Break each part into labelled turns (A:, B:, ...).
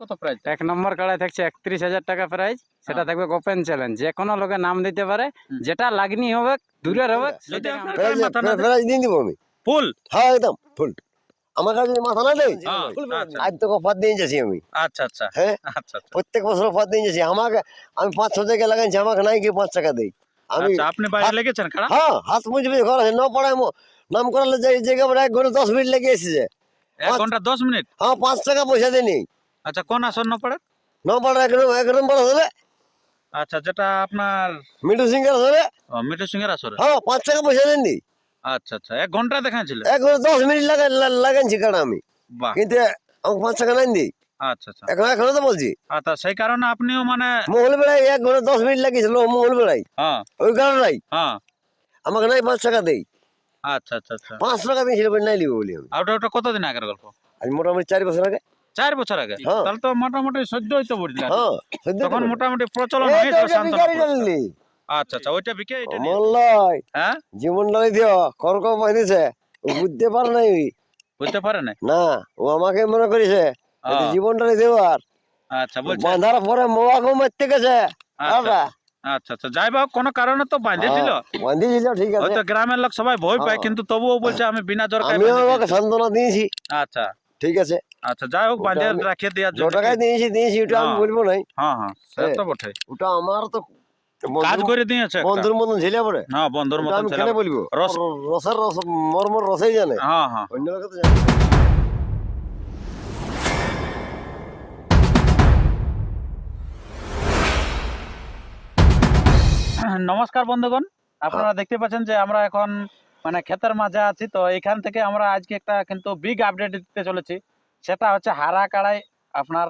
A: কত প্রাইস
B: এক নম্বর কাড়ায় থাকছে একত্রিশ হাজার টাকা প্রাইজ সেটা
A: হ্যাঁ।
B: থাকবে ওপেন চ্যালেঞ্জ যে কোনো লোকে নাম দিতে পারে যেটা লাগনি হবে দূরের হবে
A: গায়ে দেয়?
C: প্রাইজ দিয়ে দিব আমি
A: ফুল
C: হ্যাঁ একদম ফুল আমার কাছে মাথা না দেয়
A: হ্যাঁ, আচ্ছা।
C: আজ তো অফার দিয়ে যাচ্ছি আমি
A: আচ্ছা আচ্ছা
C: হ্যাঁ
A: আচ্ছা আচ্ছা
C: প্রত্যেক বছর অফার দিয়ে যাচ্ছি আমাকে আমি পাঁচ ছ টাকা লাগাইছি আমাকে নাই কি পাঁচ টাকা দেই আমি
A: আচ্ছা আপনি বাইরে লেগেছেন
C: হ্যাঁ হাত মুজবে ঘর আছে ন পড়ায় নাম করালে যে জায়গা বড় এক ঘণ্টা দশ মিনিট লেগে এসেছে
A: এক ঘণ্টা দশ মিনিট
C: হ্যাঁ পাঁচ টাকা পয়সা দেনি
A: আচ্ছা কোন আসন ন পড়ে?
C: ন পড়া এক নম্বর এক নম্বর
A: আচ্ছা যেটা আপনার
C: মিঠু সিংহের হলে
A: ও, মিঠু সিং এর আসরে
C: হ্যাঁ পাঁচ টাকা পয়সা দেননি।
A: আচ্ছা আচ্ছা এক ঘণ্টা দেখাচ্ছিল
C: এক ঘণ্টা দশ মিনিট লাগাই লাগাইছি কারণ আমি।
A: বাহ।
C: কিন্তু আমাকে পাঁচ টাকা নাই দিই
A: আচ্ছা আচ্ছা।
C: এখন এখনও তো বলছি।
A: আচ্ছা সেই কারণে আপনিও মানে
C: মঙ্গল বেলায় এক ঘণ্টা দশ মিনিট লাগিয়েছিল মঙ্গল বেলায়
A: হ্যাঁ।
C: ওই কারণে
A: হ্যাঁ।
C: আমাকে নাই পাঁচ টাকা দেই।
A: আচ্ছা আচ্ছা আচ্ছা।
C: পাঁচ টাকা দিয়েছিল বলে নাই নিব বলি আমি।
A: আর ওটা ওটা কতদিন আগের গল্প?
C: আজ মোটামুটি চার বছর আগে।
A: চার বছর আগে।
C: হ্যাঁ।
A: তাহলে তো মোটামুটি সহ্য হইতো বুঝলে
C: হ্যাঁ
A: তখন মোটামুটি প্রচলন। আচ্ছা আচ্ছা ওইটা বিকে এটা নিয়ে। হ্যাঁ?
C: জীবন ডালি দিও করক মাইদিছে ও বুঝতে পারে নাই।
A: বুঝতে পারে না
C: না ও আমাকে মনে করেছে জীবন ডালি দেওয়ার
A: আচ্ছা বলছে।
C: বাঁধার পরে মোয়াকে মারতে গেছে।
A: আচ্ছা আচ্ছা আচ্ছা যাই হোক কোনো কারণে তো বাঁধেছিল
C: ঠিক আছে।
A: হয়তো গ্রামের লোক সবাই ভয় পায়। কিন্তু তবুও বলছে আমি বিনা
C: আমিও
A: বাঁধে
C: সান্ত্বনা দিয়েছি।
A: আচ্ছা।
C: ঠিক আছে।
A: আচ্ছা যাই হোক বাঁধে দেওয়ার জন্য
C: টাকায় দিয়েছি দিয়েছি ওটা আমি
A: হ্যাঁ।
C: বলব নাই।
A: হ্যাঁ হ্যাঁ সে
C: হ্যাঁ।
A: তো বটে
C: ওটা আমার তো
A: কাজ করে দিয়েছে
C: বন্ধুর মতন ঝেলে পড়ে।
A: হ্যাঁ বন্ধুর মতন
C: কেন বলব?
A: রস-
C: রসের রস মর্মর রসেই জানে।
A: হ্যাঁ হ্যাঁ।
C: অন্য লোকে তো জানে
A: নমস্কার বন্ধুগণ। আপনারা দেখতে পাচ্ছেন যে আমরা এখন মানে ক্ষেতের মাঝে আছি। তো এখান থেকে আমরা আজকে একটা কিন্তু বিগ আপডেট দিতে চলেছি। সেটা হচ্ছে হারা কাড়াই আপনার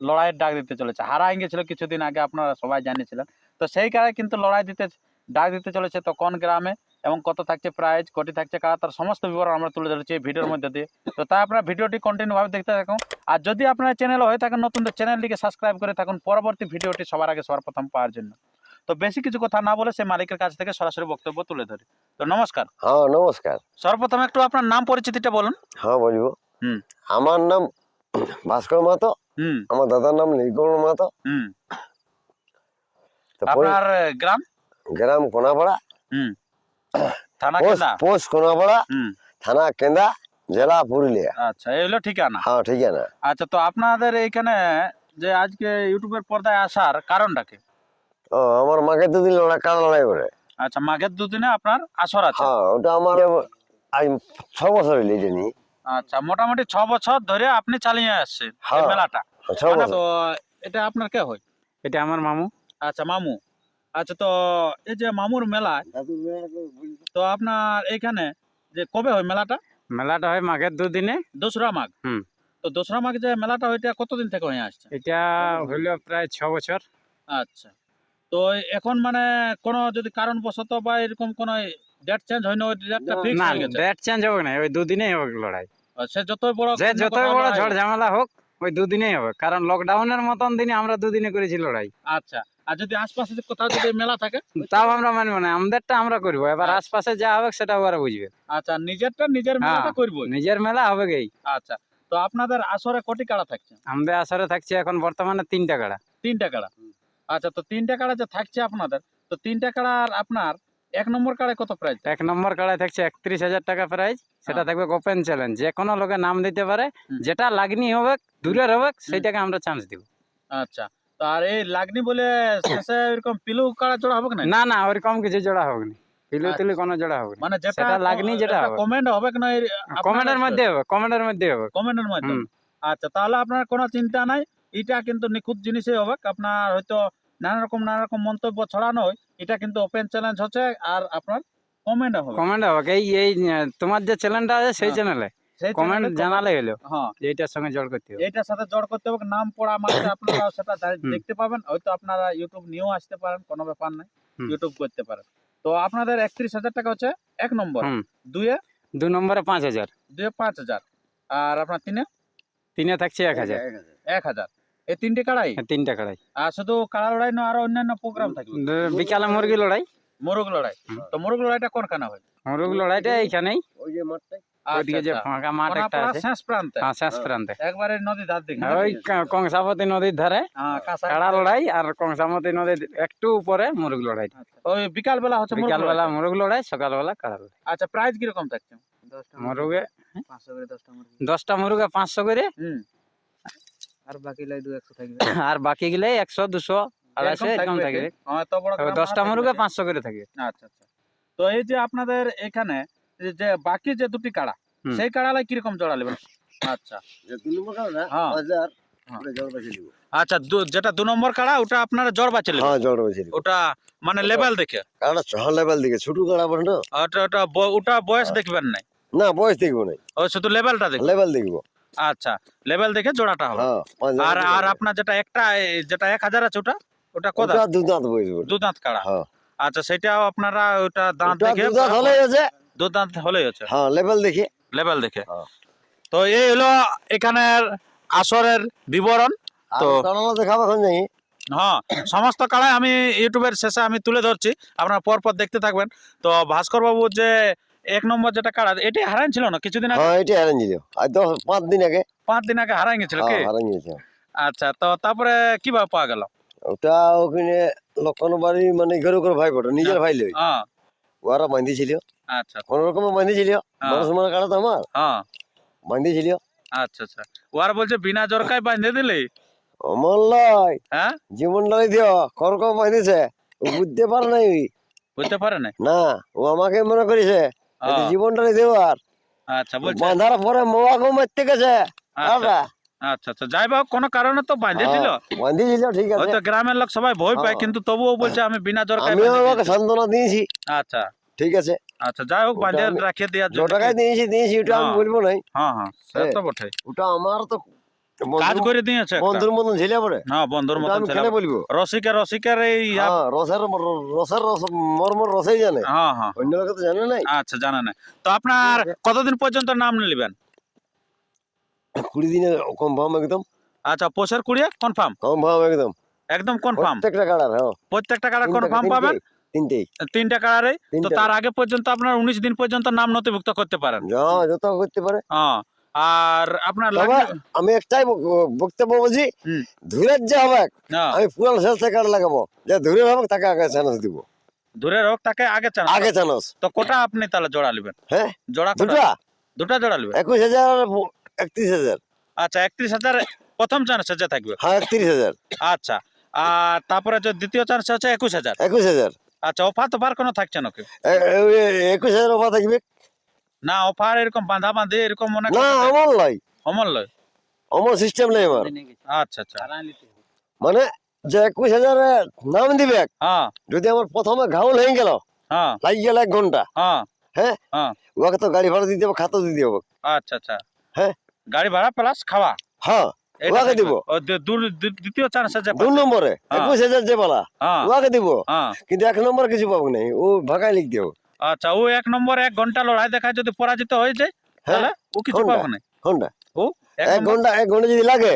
A: লড়াইয়ের ডাক দিতে চলেছে। হারা গেছিল কিছুদিন আগে আপনারা সবাই জানিয়েছিলেন। তো সেই কাড়াই কিন্তু লড়াই দিতে ডাক দিতে চলেছে তো কোন গ্রামে এবং কত থাকছে প্রাইজ কোটি থাকছে কারা তার সমস্ত বিবরণ আমরা তুলে ধরেছি এই ভিডিওর মধ্যে দিয়ে। তো তাই আপনারা ভিডিওটি কন্টিনিউ ভাবে দেখতে থাকুন। আর যদি আপনার চ্যানেল হয়ে থাকেন নতুন তো চ্যানেলটিকে সাবস্ক্রাইব করে থাকুন। পরবর্তী ভিডিওটি সবার আগে সবার প্রথম পাওয়ার জন্য। তো বেশি কিছু কথা না বলে সে মালিকের কাছ থেকে সরাসরি বক্তব্য তুলে ধরি। তো নমস্কার।
C: হ্যাঁ নমস্কার।
A: সর্বপ্রথম একটু আপনার নাম পরিচিতিটা বলুন।
C: হ্যাঁ বলব। আমার নাম ভাস্কর মাতো আমার দাদার নাম নীলকমল মাতো
A: আপনার গ্রাম?
C: গ্রাম কোনাপাড়া।
A: থানা কেন্দা?
C: পোস্ট কোনাপাড়া থানা কেন্দা জেলা পুরুলিয়া।
A: আচ্ছা এই হলো ঠিকানা?
C: হ্যাঁ ঠিক আছে
A: আচ্ছা তো আপনাদের এইখানে যে আজকে ইউটিউবের পর্দায় আসার কারণটা কি?
C: ও আমার মাকে দুদিন লড়াই কার লড়াই করে?
A: আচ্ছা মাঘের দুদিনে আপনার আসর আছে?
C: হ্যাঁ ওটা আমার আজ ছ বছর হইলে
A: আচ্ছা মোটামুটি ছ বছর ধরে আপনি চালিয়ে আসছেন এই
C: হ্যাঁ।
A: মেলাটা। মানে তো এটা আপনার কে হয়?
B: এটা আমার মামু।
A: আচ্ছা মামু। আচ্ছা তো এই যে মামুর মেলা তো আপনার এইখানে যে কবে হয় মেলাটা?
B: মেলাটা হয় মাঘের দুদিনে।
A: দোসরা মাঘ।
B: হুম।
A: তো দোসরা মাঘ যে মেলাটা ওইটা কতদিন থেকে হয়ে আসছে?
B: এটা হইল প্রায় ছ বছর।
A: আচ্ছা। তো এখন মানে কোনো যদি কারণবশত বা এরকম কোনো ডেট চেঞ্জ হয় না ওই ডেটটা ফিক্স হয়ে গেছে?
B: ডেট চেঞ্জ হবে না ওই দুদিনেই হবে লড়াই।
A: সে যতই বড়
B: যে যতই বড় ঝড় ঝামেলা হোক ওই দুদিনেই হবে। কারণ লকডাউনের মতন দিনে আমরা দুদিনে করেছি লড়াই।
A: আচ্ছা আর যদি আশপাশে কোথাও যদি মেলা থাকে?
B: তাও আমরা মানবো না আমাদেরটা আমরা করব। এবার
A: আচ্ছা।
B: আশপাশে যা হবে সেটা ওরা বুঝবে।
A: আচ্ছা নিজেরটা নিজের মেলাটা
B: হ্যাঁ।
A: করব
B: নিজের মেলা হবে গেই
A: আচ্ছা তো আপনাদের আসরে কোটি কাড়া থাকছে?
B: আমাদের আসরে থাকছে এখন বর্তমানে তিনটা কাড়া।
A: তিনটা কাড়া। আচ্ছা তো তিনটা কাড়া যে থাকছে আপনাদের তো তিনটা কাড়ার আপনার এক নম্বর কাড়ায় কত প্রাইস
B: এক নম্বর কাড়ায় থাকছে একত্রিশ হাজার টাকা প্রাইজ সেটা
A: হ্যাঁ।
B: থাকবে ওপেন চ্যালেঞ্জ যে কোনো লোকে নাম দিতে পারে। যেটা লাগনি হবে দূরের হবে সেইটাকে আমরা চান্স দিব।
A: আচ্ছা। আর এই লাগনি বলে শেষে এরকম পিলু কাড়া জোড়া হবে না
B: না না ওরকম কিছু জোড়া হবে না। পিলু
A: আচ্ছা।
B: তিলু কোনো জোড়া হবে
A: মানে যেটা
B: লাগনি যেটা হবে।
A: কমেন্ট হবে না
B: কমেন্টের মধ্যে হবে কমেন্টের মধ্যে হবে।
A: কমেন্টের মাধ্যমে আচ্ছা তাহলে আপনার কোনো চিন্তা নাই। এটা কিন্তু নিখুঁত জিনিসই হবে। আপনার হয়তো নানা রকম নানা রকম মন্তব্য ছড়ানো হয় এটা কিন্তু ওপেন চ্যালেঞ্জ হচ্ছে আর আপনার কমেন্ট হবে।
B: কমেন্ট হবে। এই এই তোমার যে চ্যানেলটা আছে সেই। চ্যানেলে কমেন্ট জানালে হলো
A: হ্যাঁ।
B: এইটার সঙ্গে জড় করতে হবে।
A: এইটার সাথে জড় করতে হবে নাম পড়া মানে আপনারা সেটা দেখতে পাবেন হয়তো আপনারা ইউটিউব নিয়েও আসতে পারেন কোনো ব্যাপার নাই ইউটিউব করতে পারেন। তো আপনাদের একত্রিশ হাজার টাকা হচ্ছে এক নম্বর। দুয়ে?
B: দু নম্বরে পাঁচ হাজার।
A: দুয়ে পাঁচ হাজার আর আপনার তিনে?
B: তিনে থাকছে এক হাজার।
A: এক হাজার। এই তিনটে কাড়াই?
B: হ্যাঁ, তিনটা কাড়াই।
A: আর শুধু কাড়া লড়াই না আরও অন্যান্য প্রোগ্রাম থাকবে
B: দু- বিকালে মুরগি লড়াই।
A: মোরগ লড়াই। তো মোরগ লড়াইটা কোনখানে হয়?
B: মুরগ লড়াইটা এইখানেই।
C: ওই যে মাঠটাই
B: ওইদিকে যে
A: আচ্ছা।
B: ফাঁকা মাঠ একটা আছে।
A: শেষ প্রান্তে?
B: হ্যাঁ শেষ প্রান্তে।
A: একবারে নদী ধার দিকে।
B: ওই কংসাবতী নদীর ধারে
A: হ্যাঁ,
B: কাড়া লড়াই আর কংসাবতী নদীর একটু উপরে মুরগ লড়াই।
A: ওই বিকাল বেলা হচ্ছে মুরগ
B: বিকালবেলা
A: লড়াই।
B: মুরগ লড়াই সকালবেলা কাড়া লড়াই।
A: আচ্ছা প্রাইস কীরকম থাকছে?
B: মুরগে।
A: দশটা মুরগি।
B: মুরগে পাঁচশো করে।
A: হুম। আর বাকি লাই দু একশো থাকবে।
B: আর বাকি গেলে একশো দুশো আড়াইশো এরকম
A: হ্যাঁ,
B: দশটা
A: না
B: মুরগে পাঁচশো করে থাকবে
A: আচ্ছা আচ্ছা। তো এই যে আপনাদের এখানে যে- বাকি যে দুটি কাড়া সেই কাড়ালাই কীরকম জোড়া নেবেন? আচ্ছা।
C: যে দুই নম্বর কাড়া না
A: হ্যাঁ। হ্যাঁ। আচ্ছা যেটা দু নম্বর কাড়া ওটা আপনারা জ্বর বাঁচলে
C: হ্যাঁ জল বেশি
A: ওটা মানে লেভেল দেখে?
C: কাড়াটা ছ লেভেল দিকে ছোট কাড়া বলে
A: ওটা ওটা ওটা বয়স দেখবেন নাই?
C: না বয়স দেখব না
A: ও শুধু লেভেলটা দেখবেন?
C: লেভেল দেখব।
A: আচ্ছা লেভেল দেখে জোড়াটা হবে।
C: হ্যাঁ
A: আর আর আপনার যেটা একটা যেটা এক হাজার আছে ওটা? ওটা কত?
C: দু দাঁত বয়স
A: দু দাঁত কাড়া।
C: হ্যাঁ।
A: আচ্ছা সেটাও আপনারা ওটা দাঁত দেখে
C: দু দাঁত হলে আছে।
A: দু দাঁত হলেই আছে।
C: হ্যাঁ লেভেল দেখে।
A: লেভেল দেখে।
C: হ্যাঁ।
A: তো এই হলো এখানের আসরের বিবরণ। তো-
C: দেখাবো এখন যাই।
A: হ্যাঁ সমস্ত কাড়াই আমি ইউটিউবের শেষে আমি তুলে ধরছি। আপনারা পর পর দেখতে থাকবেন। তো ভাস্কর বাবু যে এক নম্বর যেটা কাড়া এটি হারান ছিল না? কিছুদিন আগে?
C: হ্যাঁ এটা হারান ছিল। আর দশ পাঁচ দিন আগে।
A: পাঁচ দিন আগে হারাই গেছিল কি?
C: হ্যাঁ হারান গেছে।
A: আচ্ছা তো তারপরে কীভাবে পাওয়া গেল?
C: ওটা ওখানে লক্ষণ বাড়ি মানে ঘরে ঘরে ভাই ফটো নিজের ভাই লই।
A: হ্যাঁ।
C: ওরা বাঁধিছিল
A: আচ্ছা।
C: কোন রকমে বাঁধিছিল
A: হ্যাঁ।
C: বড় সময় কাটা তো আমার।
A: হ্যাঁ।
C: বাঁধিছিল
A: আচ্ছা আচ্ছা। ওরা বলছে বিনা জরকায় বাঁধে দিলে?
C: অমর লয়।
A: হ্যাঁ?
C: জীবন লয় দিও করকম বাঁধিছে। ও বুঝতে পারে নাই।
A: বুঝতে পারে না
C: না ও আমাকে মনে করেছে জীবনটা দেও আর
A: আচ্ছা বলছে।
C: বাঁধার পরে মোয়াকে মারতে গেছে।
A: আচ্ছা আচ্ছা আচ্ছা যাই হোক কোনো কারণে তো বাঁধেছিল
C: বাঁধিছিল ঠিক আছে।
A: হয়তো গ্রামের লোক সবাই ভয় পায়
C: হ্যাঁ।
A: কিন্তু তবুও বলছে আমি বিনা দিয়েছি।
C: সান্ত্বনা দিয়েছি।
A: আচ্ছা।
C: ঠিক আছে।
A: আচ্ছা যাই হোক
C: ওটা
A: বাঁধে
C: আমি-
A: রাখিয়ে দেওয়ার জন্য
C: টাকায় দিয়েছি দিয়েছি ওটা আমি
A: হ্যাঁ।
C: বলব নাই।
A: হ্যাঁ হ্যাঁ সে
C: হ্যাঁ।
A: তো বটে
C: ওটা আমার তো
A: কাজ করে দিয়েছে
C: বন্ধুর মতন ছেলে পড়ে।
A: হ্যাঁ বন্ধুর মতন
C: আমি কেন বলব?
A: রসিকের রসিকের এই
C: হ্যাঁ রসের রসের রস মর্মর রসেই জানে।
A: হ্যাঁ হ্যাঁ।
C: অন্য লোকে তো জানে নাই।
A: আচ্ছা জানা নাই। তো আপনার কতদিন পর্যন্ত নাম নেবেন
C: কুড়ি দিনে কনফার্ম একদম।
A: আচ্ছা পোষের কুড়িয়ে কনফার্ম
C: কনফার্ম একদম।
A: একদম কনফার্ম
C: প্রত্যেকটা কালার হ্যাঁ।
A: প্রত্যেকটা কাড়া কনফার্ম পাবেন?
C: তিনটেই
A: তিনটা কাড়ারে তো তার আগে পর্যন্ত আপনার উনিশ দিন পর্যন্ত নাম নথিভুক্ত করতে পারেন?
C: যত করতে পারে।
A: হ্যাঁ। আর আপনার
C: আমি একটাই বক- বক্তব্য বলছি। ধুরের যে হবে আমি পুরান শেষ থেকে লাগাবো। যে ধুরের হবে তাকে আগে চান্স দিব।
A: দূরের হোক তাকে আগে চান
C: আগে চান্স
A: তো কোটা আপনি তাহলে জোড়া নেবেন?
C: হ্যাঁ?
A: জোড়া?
C: দুটা?
A: দুটা জোড়া নেবেন?
C: একুশ হাজার একত্রিশ হাজার।
A: আচ্ছা একত্রিশ হাজার প্রথম চান্স যে থাকবে?
C: হ্যাঁ একত্রিশ হাজার।
A: আচ্ছা আর তারপরে যে দ্বিতীয় চান্স হচ্ছে একুশ হাজার?
C: একুশ হাজার।
A: আচ্ছা অফার তো বার কোনো থাকছে নাকি?
C: একুশ হাজার অফার থাকবে।
A: না অফার এরকম বাঁধা বাঁধে এরকম মনে
C: না আমার নয়
A: অমল লয়
C: আমার সিস্টেম নেই আমার।
A: আচ্ছা আচ্ছা।
C: মানে যে একুশ হাজারে নাম দিবে
A: হ্যাঁ।
C: যদি আমার প্রথমে ঘাউল হয়ে গেল
A: হ্যাঁ।
C: লাগি গেল এক ঘণ্টা
A: হ্যাঁ।
C: হ্যাঁ?
A: হ্যাঁ।
C: ওকে তো গাড়ি ভাড়া দিতে হবে খাতা দিতে হবে।
A: আচ্ছা আচ্ছা।
C: হ্যাঁ।
A: গাড়ি ভাড়া প্লাস খাওয়া।
C: হ্যাঁ ওকে দিব।
A: দ্বি- দ্বি- দ্বিতীয় চান্স আছে
C: দু নম্বরে
A: হ্যাঁ।
C: একুশ হাজার যে বলা
A: হ্যাঁ।
C: ওকে দিব।
A: হ্যাঁ।
C: কিন্তু এক নম্বর কিছু পাবো নাই ও ভাগাই লিখ হবে।
A: আচ্ছা ও এক নম্বর এক ঘণ্টা লড়াই দেখায় যদি পরাজিত হয়ে যায়
C: হ্যাঁ
A: তাহলে ও কিছু পাবে না।
C: ঘণ্টা
A: ও এক
C: ঘণ্টা এক ঘণ্টা যদি লাগে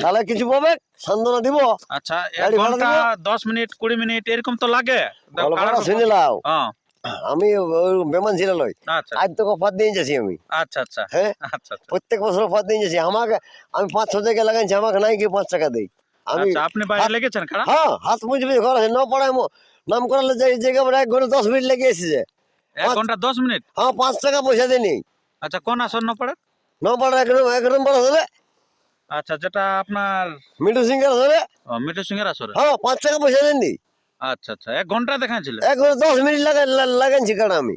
C: তাহলে কিছু পাবে? সান্ত্বনা দিব।
A: আচ্ছা এক ঘণ্টা দশ মিনিট কুড়ি মিনিট এরকম তো লাগে। কারণ-
C: শুনে লাও।
A: হ্যাঁ।
C: আমি বেমান ছিল লই।
A: আচ্ছা।
C: আজ যাচ্ছি আমি।
A: আচ্ছা আচ্ছা।
C: হ্যাঁ?
A: আচ্ছা আচ্ছা।
C: প্রত্যেক বছর অফার দিয়ে যাচ্ছি। আমাকে আমি পাঁচ ছ জায়গায় লাগাইছি আমাকে নাই কি পাঁচ টাকা দেই আমি
A: আচ্ছা আপনি বাইরে লেগেছেন
C: হ্যাঁ হাত মুজবি ঘর আছে ন পড়ায় মো নাম করালে যে জায়গা এক ঘণ্টা দশ মিনিট লেগে এসেছে
A: এক ঘণ্টা দশ মিনিট?
C: হ্যাঁ পাঁচ টাকা পয়সা দেনি
A: আচ্ছা কোন আসন না পড়ে
C: ন পড়া এক নম্বর এক নম্বর
A: আচ্ছা যেটা আপনার
C: মিঠু সিং এর
A: মিঠু সিং এর আসরে
C: হ্যাঁ পাঁচ টাকা পয়সা দেননি
A: আচ্ছা আচ্ছা এক ঘণ্টা দেখাচ্ছিল
C: এক ঘণ্টা দশ মিনিট লাগা লাগাইছি কারণ আমি।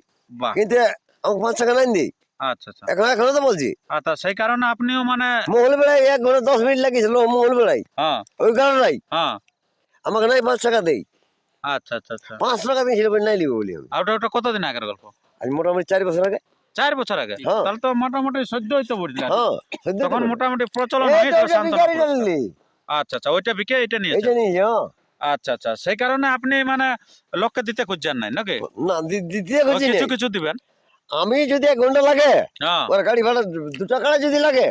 C: কিন্তু আমাকে পাঁচ টাকা নাই দিই
A: আচ্ছা আচ্ছা।
C: এখন এখনও তো বলছি।
A: আচ্ছা সেই কারণে আপনিও মানে
C: বেড়াই এক ঘণ্টা দশ মিনিট লাগিয়েছিল বেড়াই
A: হ্যাঁ।
C: ওই কারণে
A: হ্যাঁ।
C: আমাকে নাই পাঁচ টাকা দেই।
A: আচ্ছা আচ্ছা আচ্ছা।
C: পাঁচ টাকা নাই বলি আমি।
A: আর ওটা ওটা কতদিন আগের গল্প?
C: আজ মোটামুটি চার বছর আগে।
A: চার বছর আগে?
C: হ্যাঁ।
A: তাহলে তো মোটামুটি সহ্য হইতো বুঝলে
C: হ্যাঁ
A: তখন মোটামুটি প্রচলন। আচ্ছা আচ্ছা ওইটা বিকে এটা
C: হ্যাঁ।
A: আচ্ছা আচ্ছা সেই কারণে আপনি মানে লোককে দিতে খুঁজছেন নাই নাকি?
C: না দিতে
A: কিছু কিছু দিবেন?
C: আমি যদি এক ঘণ্টা লাগে ওর গাড়ি ভাড়া দু টাকা যদি লাগে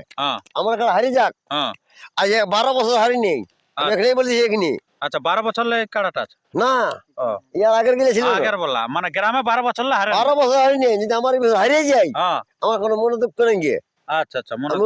C: আমার কাছে হারি যাক। আজ বারো বছর হারি নেই। আমি। এখানেই বলছি এখানে
A: আচ্ছা বারো বছর লে কাড়াটা আছে?
C: না ইয়ার আগের গেলে ছিল।
A: আগের বললা মানে গ্রামে বারো বছর লে হারে না?
C: বারো বছর হারিনি যদি আমার হারিয়ে যাই আমার কোনো মনোযোগ দুঃখ নেই গিয়ে।
A: আচ্ছা আচ্ছা
C: মনোযোগ।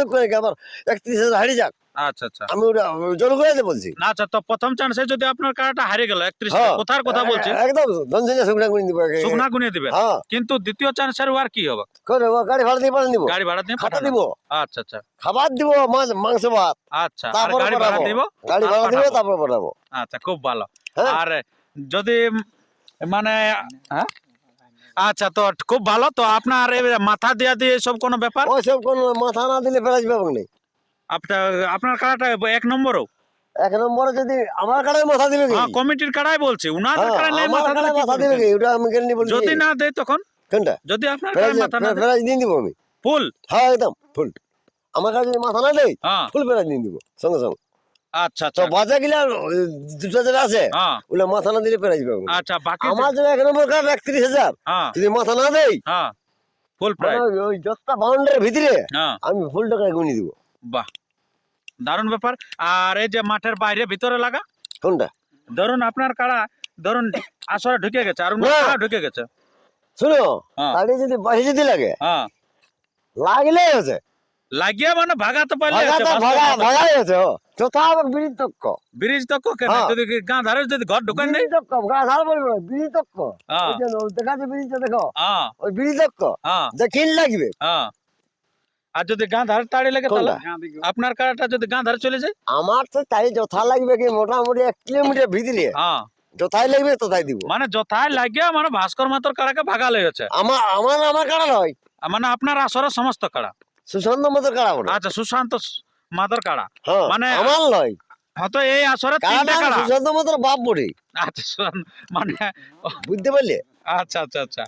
C: দুঃখ নেই আমার একত্রিশ হাজার হারিয়ে যাক।
A: আচ্ছা আচ্ছা।
C: আমি ওটা জল করে বলছি।
A: না আচ্ছা তো প্রথম চান্সে যদি আপনার কাড়াটা হারিয়ে গেল একত্রিশ
C: হ্যাঁ।
A: কোথার কথা বলছি?
C: একদম ধনসিনা শুকনা করে দিব
A: শুকনা গুনিয়ে দিবেন
C: হ্যাঁ।
A: কিন্তু দ্বিতীয় চান্সের আর কি হবে?
C: করে গাড়ি ভাড়া দিয়ে পাঠিয়ে দিব।
A: গাড়ি ভাড়া দিয়ে
C: খাতা দিব।
A: আচ্ছা আচ্ছা।
C: খাবার দিব মাছ মাংস ভাত।
A: আচ্ছা আর গাড়ি ভাড়া দিব?
C: গাড়ি ভাড়া দিব তারপর পাঠাবো।
A: আচ্ছা খুব ভালো।
C: হ্যাঁ।
A: আর যদি মানে হ্যাঁ? আচ্ছা তো খুব ভালো। তো আপনার মাথা দিয়া দিয়ে সব কোনো ব্যাপার?
C: কোনো মাথা না দিলে
A: আপনার আপনার কাড়াটা এক নম্বরও?
C: এক নম্বরে যদি আমার কাড়ায় মাথা দিবে
A: হ্যাঁ কমিটির বলছি উনাদের
C: হ্যাঁ,
A: কাড়াই মাথা দিলে
C: মাথা দিবে
A: করবেন?
C: কি? ওটা আমি কেন বলছি।
A: যদি না দেয় তখন?
C: কোনটা?
A: যদি আপনার কাড়ায় মাথা না দিয়ে?
C: দিব আমি।
A: ফুল?
C: হ্যাঁ একদম ফুল। আমার কাছে যদি মাথা না দেয়
A: হ্যাঁ।
C: ফুল দিয়ে দিব সঙ্গে সঙ্গে।
A: আচ্ছা
C: তো
A: আচ্ছা।
C: বাজা গিলা দুটো যেটা আছে
A: হ্যাঁ।
C: ওগুলা মাথা না দিলে পাবো
A: আচ্ছা বাকি
C: আমার এক নম্বর কার্ড একত্রিশ হাজার যদি মাথা না দেয়
A: হ্যাঁ ফুল
C: মানে
A: প্রাইস
C: ওই যতটা বাউন্ডারির ভিতরে আমি ফুল টাকায় গুনি দিব।
A: বাহ দারুণ ব্যাপার। আর এই যে মাঠের বাইরে ভিতরে লাগা
C: কোনটা?
A: ধরুন আপনার কাড়া ধরুন আসরে ঢুকে গেছে আর ঢুকে গেছে।
C: শুনো
A: হ্যাঁ।
C: তাহলে যদি বাইরে যদি লাগে
A: হ্যাঁ।
C: লাগলে
A: লাগিয়ে মানে ভাগাতে পারলে
C: ভাগা তক্ক
A: ব্রিজ কেন?
C: হ্যাঁ।
A: যদি গাঁ ধারে যদি ঘর ঢুকেন নেই
C: তক্ক গা ধার বলব বিড়ি তক্ক যে দেখা।
A: হ্যাঁ।
C: ওই তক্ক দেখিন লাগবে।
A: হ্যাঁ। আর যদি গাঁ ধারে তাড়ি লাগে তাহলে আপনার কাড়াটা যদি গাঁ ধারে চলে যায়?
C: আমার তো তাই যথা লাগবে কি মোটামুটি এক কিলোমিটার ভিতরে।
A: হ্যাঁ।
C: যথাই লাগবে তথাই দিব।
A: মানে লাগিয়ে মানে ভাস্কর মাতর কাড়াকে ভাগা লেগেছে
C: আমার আমার আমার কাড়া নয়।
A: মানে আপনার আসরের সমস্ত কাড়া।
C: সুশান্ত মতো কাড়া
A: আচ্ছা সুশান্ত মাতর কাড়া।
C: হ্যাঁ
A: মানে-
C: আমার নয়।
A: হয়তো এই আসরে তিনটা কাড়া।
C: সুশান্ত মতো বাপ বড়ি
A: আচ্ছা মানে
C: বুঝতে পারলে?
A: আচ্ছা আচ্ছা আচ্ছা।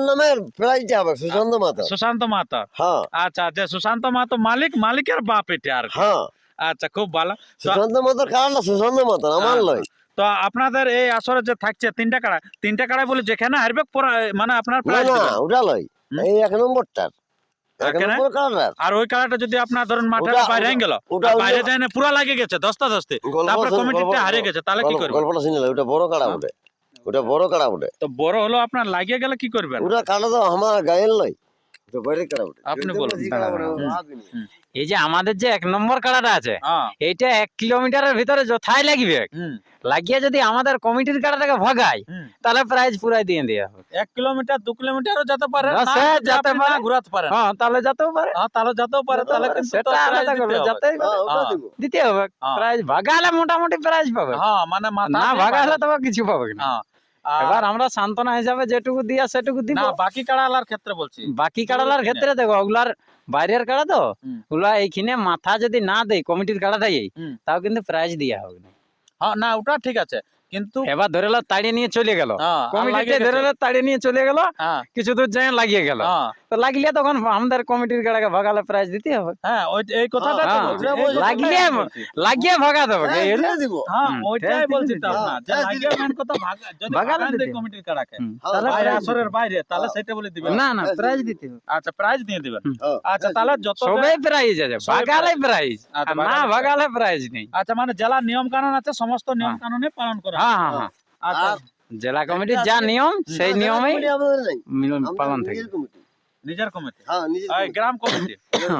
C: নামের প্রাইজটা হবে সুশান্ত মাতা
A: সুশান্ত মাতা
C: হ্যাঁ।
A: আচ্ছা যে সুশান্ত মাতো মালিক মালিকের বাপ এটা আর
C: হ্যাঁ।
A: আচ্ছা খুব ভালো।
C: সুশান্ত মাতার সুশান্ত মাতা আমার
A: হ্যাঁ, তো আপনাদের এই আসরে যে থাকছে তিনটা কাড়া তিনটা কাড়াই বলে যেখানে হারবে মানে আপনার প্রাইজ
C: না ওটা লয় এই এক নম্বরটার।
A: আর ওই কাড়াটা যদি আপনার ধরুন মাঠের বাইরে গেল বাইরে যায় না পুরা লাগে গেছে দস্তি
C: গল্প
A: তারপরে
C: গল্প-
A: হারিয়ে গেছে তাহলে কি করবেন
C: গল্পটা শুনে ওটা বড় কাড়া
A: হ্যাঁ।
C: ওটা ওটা বড় কাড়া ওটা
A: তো বড় হলো আপনার লাগিয়ে গেলে কি করবেন?
C: ওটা কাড়া তো আমার গায়ের নয়
A: আপনি বলুন।
C: আদমি।
B: এই যে আমাদের যে এক নম্বর কাড়াটা আছে
A: হ্যাঁ।
B: এইটা এক কিলোমিটারের ভিতরে যথাই লাগবে। লাগিয়ে যদি আমাদের কমিটির কাড়াটাকে ভগায়। তাহলে প্রাইজ পুরাই দিয়ে দেওয়া হবে।
A: এক কিলোমিটার দু কিলোমিটারও যেতে পারে।
B: যেতে পারে।
A: ঘুরাতে পারেন।
B: হ্যাঁ তাহলে যেতেও পারে।
A: হ্যাঁ তাহলে যেতেও পারে। তাহলে
B: সেটা আলাদা
A: দিতে
B: করবে পারে
C: হ্যাঁ,
A: হ্যাঁ।
B: দিতে হবে। প্রাইজ ভাগালে মোটামুটি প্রাইজ পাবে।
A: হ্যাঁ মানে
B: না ভাগালে তবে কিছু পাবে না।
A: হ্যাঁ।
B: এবার আমরা সান্ত্বনা হিসাবে যেটুকু দিয়া সেটুকু দিব।
A: না বাকি কাড়ালার ক্ষেত্রে বলছি।
B: বাকি কাড়ালার ক্ষেত্রে দেখো ওগুলার বাইরের কাড়া তো ওগুলা এইখানে মাথা যদি না দেয় কমিটির কাড়া
A: দেয়
B: তাও কিন্তু প্রাইজ দিয়া হবে না।
A: হ্যাঁ না ওটা ঠিক আছে। কিন্তু
B: এবার ধরে লো তাড়িয়ে নিয়ে চলে গেল।
A: হ্যাঁ,
B: কমিটিতে ধরে লো তাড়িয়ে নিয়ে চলে গেল
A: হ্যাঁ।
B: কিছু দূর যাই লাগিয়ে গেল।
A: হ্যাঁ।
B: তো লাগলে তখন আমাদের কমিটির গাড়াকে ভাগালে প্রাইজ দিতে হবে।
A: হ্যাঁ এই কথাটা
B: লাগিয়ে লাগিয়ে ভাগা দেবে
C: হ্যাঁ, দিব।
A: হ্যাঁ ওইটাই বলছি তো। যে
C: হ্যাঁ,
A: লাগিয়ে মেন কথা ভাগা যদি
B: ভাগালে দিতে।
A: কমিটির
C: হ্যাঁ,
B: তাহলে
A: বাইরে আসরের বাইরে তাহলে। সেটা বলে দিবেন।
B: না না প্রাইজ
C: দিতে
B: হবে।
A: আচ্ছা প্রাইজ দিয়ে দিবেন। আচ্ছা তাহলে। যত
B: সবাই প্রাইজ আছে ভাগালে প্রাইজ
A: আচ্ছা,
B: না
A: ভাগালে
B: প্রাইজ নেই।
A: আচ্ছা মানে জেলা নিয়ম কানুন আছে সমস্ত নিয়ম। কানুনে পালন করা
B: হ্যাঁ হ্যাঁ হ্যাঁ
A: আচ্ছা
B: জেলা কমিটির যা নিয়ম সেই নিয়মেই
C: নেই।
B: মিলন পালন থাকে
C: নিজের কমিটি। হ্যাঁ।
A: গ্রাম কমিটি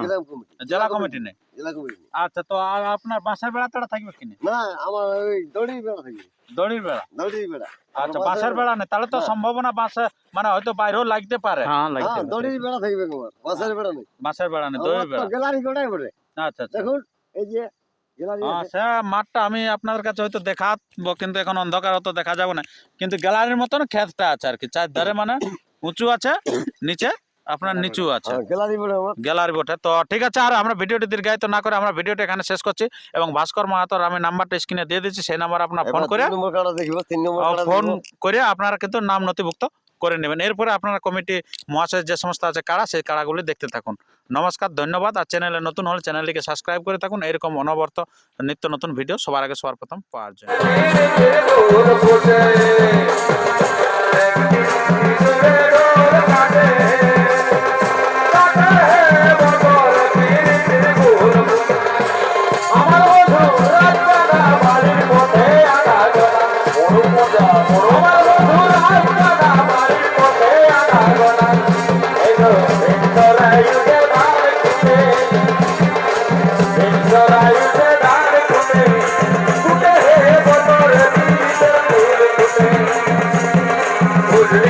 C: গ্রাম কমিটি।
A: জেলা কমিটি নেই
C: জেলা কমিটি
A: আচ্ছা তো আর আপনার বাসার বেড়া তারা থাকবে কিনা
C: না, আমার ওই দড়ির বেড়া থাকবে।
A: দড়ির বেড়া
C: দড়ির বেড়া।
A: আচ্ছা বাসার বেড়া নেই তাহলে তো। সম্ভাবনা বাসা মানে হয়তো বাইরেও লাগতে পারে
B: হ্যাঁ লাগতে
C: দড়ির বেড়া থাকবে তোমার। বাঁশের বেড়া নেই।
A: বাসার বেড়া নেই দড়ির বেড়া
C: গ্যালারি গোটাই বটে।
A: আচ্ছা আচ্ছা
C: দেখুন, এই যে
A: আচ্ছা মাঠটা আমি আপনাদের কাছে হয়তো দেখাবো কিন্তু এখন অন্ধকার হতো দেখা যাবে না। কিন্তু গ্যালারির মতন ক্ষেতটা আছে আর কি চারধারে মানে উঁচু আছে নিচে আপনার নিচু আছে।
C: হ্যাঁ, গ্যালারি বটে
A: তো ঠিক আছে আর আমরা ভিডিওটি দীর্ঘায়িত না করে আমরা ভিডিওটা এখানে শেষ করছি। এবং ভাস্কর মাহাতোর আমি নাম্বারটা স্ক্রিনে দিয়ে দিচ্ছি সেই নাম্বার আপনার ফোন করে ফোন। করে আপনারা কিন্তু নাম নথিভুক্ত করে নেবেন। এরপরে আপনারা কমিটি মহাশয় যে সমস্ত আছে কাড়া, সেই কাড়াগুলি দেখতে থাকুন। নমস্কার, ধন্যবাদ। আর চ্যানেলে নতুন হলে চ্যানেলটিকে সাবস্ক্রাইব করে থাকুন। এরকম অনবর্ত নিত্য নতুন ভিডিও সবার আগে সবার প্রথম পাওয়ার জন্য।
D: Thank you.